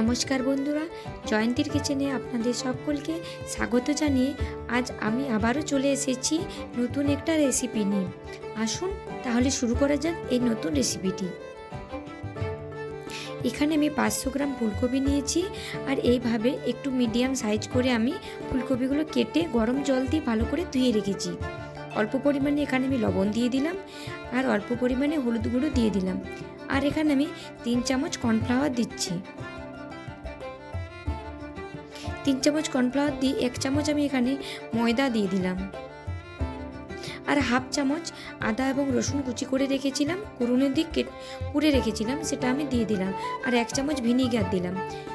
নমস্কার বন্ধুরা, জয়ন্তীর কিচেনে আপনাদের সকলকে স্বাগত জানিয়ে আজ আমি আবারও চলে এসেছি নতুন একটা রেসিপি নিয়ে। আসুন তাহলে শুরু করা যাক এই নতুন রেসিপিটি এখানে আমি পাঁচশো গ্রাম ফুলকপি নিয়েছি আর এইভাবে একটু মিডিয়াম সাইজ করে আমি ফুলকপিগুলো কেটে গরম জল দিয়ে ভালো করে ধুয়ে রেখেছি। অল্প পরিমাণে এখানে আমি লবণ দিয়ে দিলাম আর অল্প পরিমাণে হলুদ গুঁড়ো দিয়ে দিলাম। আর এখানে আমি তিন চামচ কর্নফ্লাওয়ার দিচ্ছি। তিন চামচ কর্নফ্লাওয়ার দিয়ে এক চামচ আমি এখানে ময়দা দিয়ে দিলাম। আর হাফ চামচ আদা এবং রসুন কুচি করে রেখেছিলাম কুড়ুনের দিক কুড়ে রেখেছিলাম, সেটা আমি দিয়ে দিলাম। আর এক চামচ ভিনিগার দিলাম।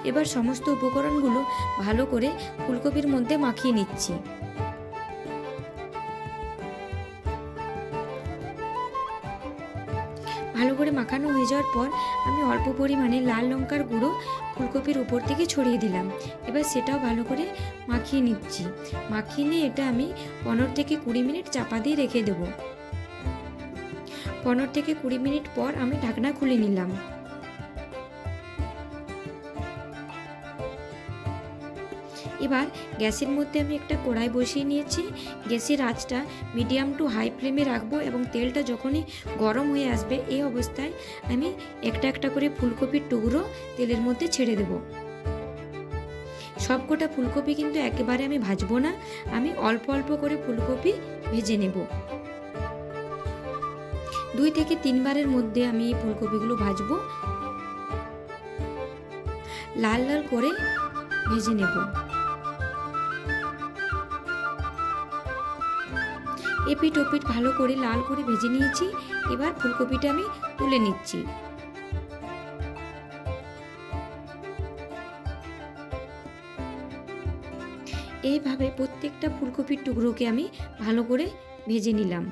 এবার সমস্ত উপকরণগুলো ভালো করে ফুলকপির মধ্যে মাখিয়ে নিচ্ছি। ভালো করে মাখানো হয়ে যাওয়ার পর আমি অল্প পরিমাণে লাল লঙ্কার গুঁড়ো ফুলকপির উপর থেকে ছড়িয়ে দিলাম। এবার সেটাও ভালো করে মাখিয়ে নিচ্ছি। মাখিয়ে নিয়ে এটা আমি পনেরো থেকে কুড়ি মিনিট চাপা দিয়ে রেখে দেবো। পনেরো থেকে কুড়ি মিনিট পর আমি ঢাকনা খুলে নিলাম। এবার গ্যাসের মধ্যে আমি একটা কড়াই বসিয়ে নিয়েছি। গ্যাসের আঁচটা মিডিয়াম টু হাই ফ্লেমে রাখব এবং তেলটা যখনই গরম হয়ে আসবে এই অবস্থায় আমি একটা একটা করে ফুলকপির টুকরো তেলের মধ্যে ছেড়ে দেব। সবকটা ফুলকপি কিন্তু একেবারে আমি ভাজবো না, আমি অল্প অল্প করে ফুলকপি ভেজে নেব। দুই থেকে তিনবারের মধ্যে আমি এই ফুলকপিগুলো ভাজবো। লাল লাল করে ভেজে নেব। এপিট ওপিট ভালো করে লাল করে ভেজে নিয়েছি। এবার ফুলকপিটা আমি তুলে নিচ্ছি। এইভাবে প্রত্যেকটা ফুলকপির টুকরোকে আমি ভালো করে ভেজে নিলাম।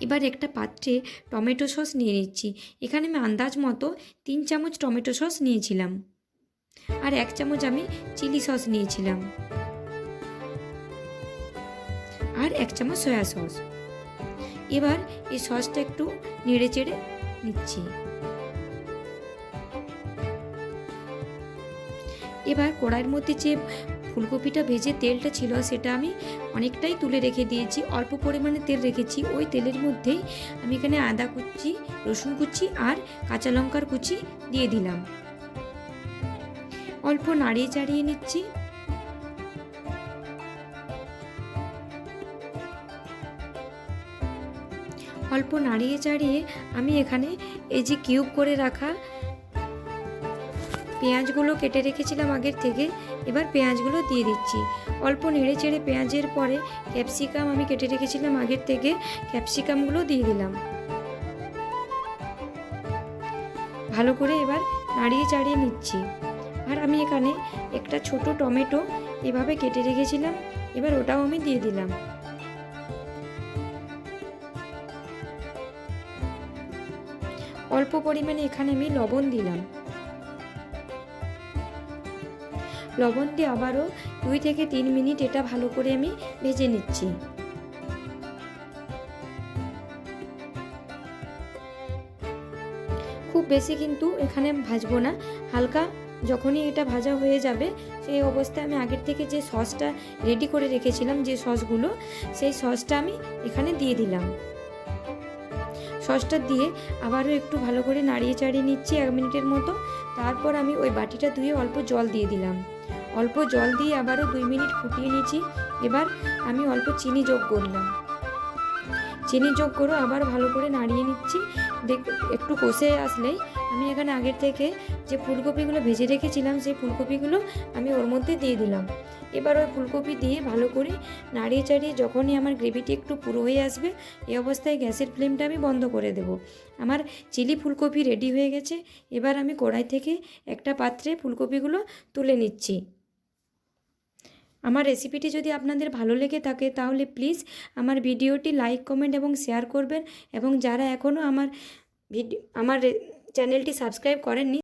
এবার একটা পাত্রে টমেটো সস নিয়ে নিচ্ছি। এখানে আমি আন্দাজ মতো তিন চামচ টমেটো সস নিয়েছিলাম। আর এক চামচ আমি চিলি সস নিয়েছিলাম। আর এক চামচ সয়া সস এবার এই সসটা একটু নেড়ে চেড়ে নিচ্ছি। এবার কড়াইয়ের মধ্যে যে ফুলকপিটা ভেজে তেলটা ছিল, সেটা আমি অনেকটাই তুলে রেখে দিয়েছি। অল্প পরিমাণে তেল রেখেছি। ওই তেলের মধ্যেই আমি এখানে আদা কুচি, রসুন কুচি আর কাঁচা লঙ্কার কুচি দিয়ে দিলাম। অল্প নাড়িয়ে চাড়িয়ে নিচ্ছি। অল্প নাড়িয়ে চাড়িয়ে আমি এখানে এই যে কিউব করে রাখা পেঁয়াজগুলো কেটে রেখেছিলাম আগের থেকে, এবার পেঁয়াজগুলো দিয়ে দিচ্ছি। অল্প নেড়ে চেড়ে পেঁয়াজের পরে ক্যাপসিকাম আমি কেটে রেখেছিলাম আগের থেকে, ক্যাপসিকামগুলো দিয়ে দিলাম। ভালো করে এবার নাড়িয়ে চাড়িয়ে নিচ্ছি। আর আমি এখানে একটা ছোট টমেটো এভাবে কেটে রেখেছিলাম, এবার ওটাও আমি দিয়ে দিলাম। অল্প পরিমাণে এখানে আমি লবণ দিলাম। লবণ দিয়ে আবারও দুই থেকে তিন মিনিট এটা ভালো করে আমি ভেজে নিচ্ছি। খুব বেশি কিন্তু এখানে ভাজবো না। হালকা যখনই এটা ভাজা হয়ে যাবে, সেই অবস্থায় আমি আগের থেকে যে সসটা রেডি করে রেখেছিলাম, যে সসগুলো, সেই সসটা আমি এখানে দিয়ে দিলাম। সসটা দিয়ে আবারও একটু ভালো করে নাড়িয়ে চাড়িয়ে নিচ্ছি এক মিনিটের মতো। তারপর আমি ওই বাটিটা ধুয়ে অল্প জল দিয়ে দিলাম। অল্প জল দিয়ে আবারও দুই মিনিট ফুটিয়ে নিয়েছি এবার আমি অল্প চিনি যোগ করলাম। চিনি যোগ করে আবার ভালো করে নাড়িয়ে নিচ্ছি। দেখ, একটু কষে আসলেই আমি এখানে আগের থেকে যে ফুলকপিগুলো ভেজে রেখেছিলাম, সেই ফুলকপিগুলো আমি ওর মধ্যে দিয়ে দিলাম। এবার ওই ফুলকপি দিয়ে ভালো করে নাড়িয়ে চাড়িয়ে যখনই আমার গ্রেভিটি একটু পুরো হয়ে আসবে, এই অবস্থায় গ্যাসের ফ্লেমটা আমি বন্ধ করে দেব। আমার চিলি ফুলকপি রেডি হয়ে গেছে, এবার আমি কড়াই থেকে একটা পাত্রে ফুলকপিগুলো তুলে নিচ্ছি। আমার রেসিপিটি যদি আপনাদের ভালো লেগে থাকে তাহলে প্লিজ আমার ভিডিওটি লাইক, কমেন্ট এবং শেয়ার করবেন এবং যারা এখনও আমার ভিডিও আমার চ্যানেলটি সাবস্ক্রাইব করেননি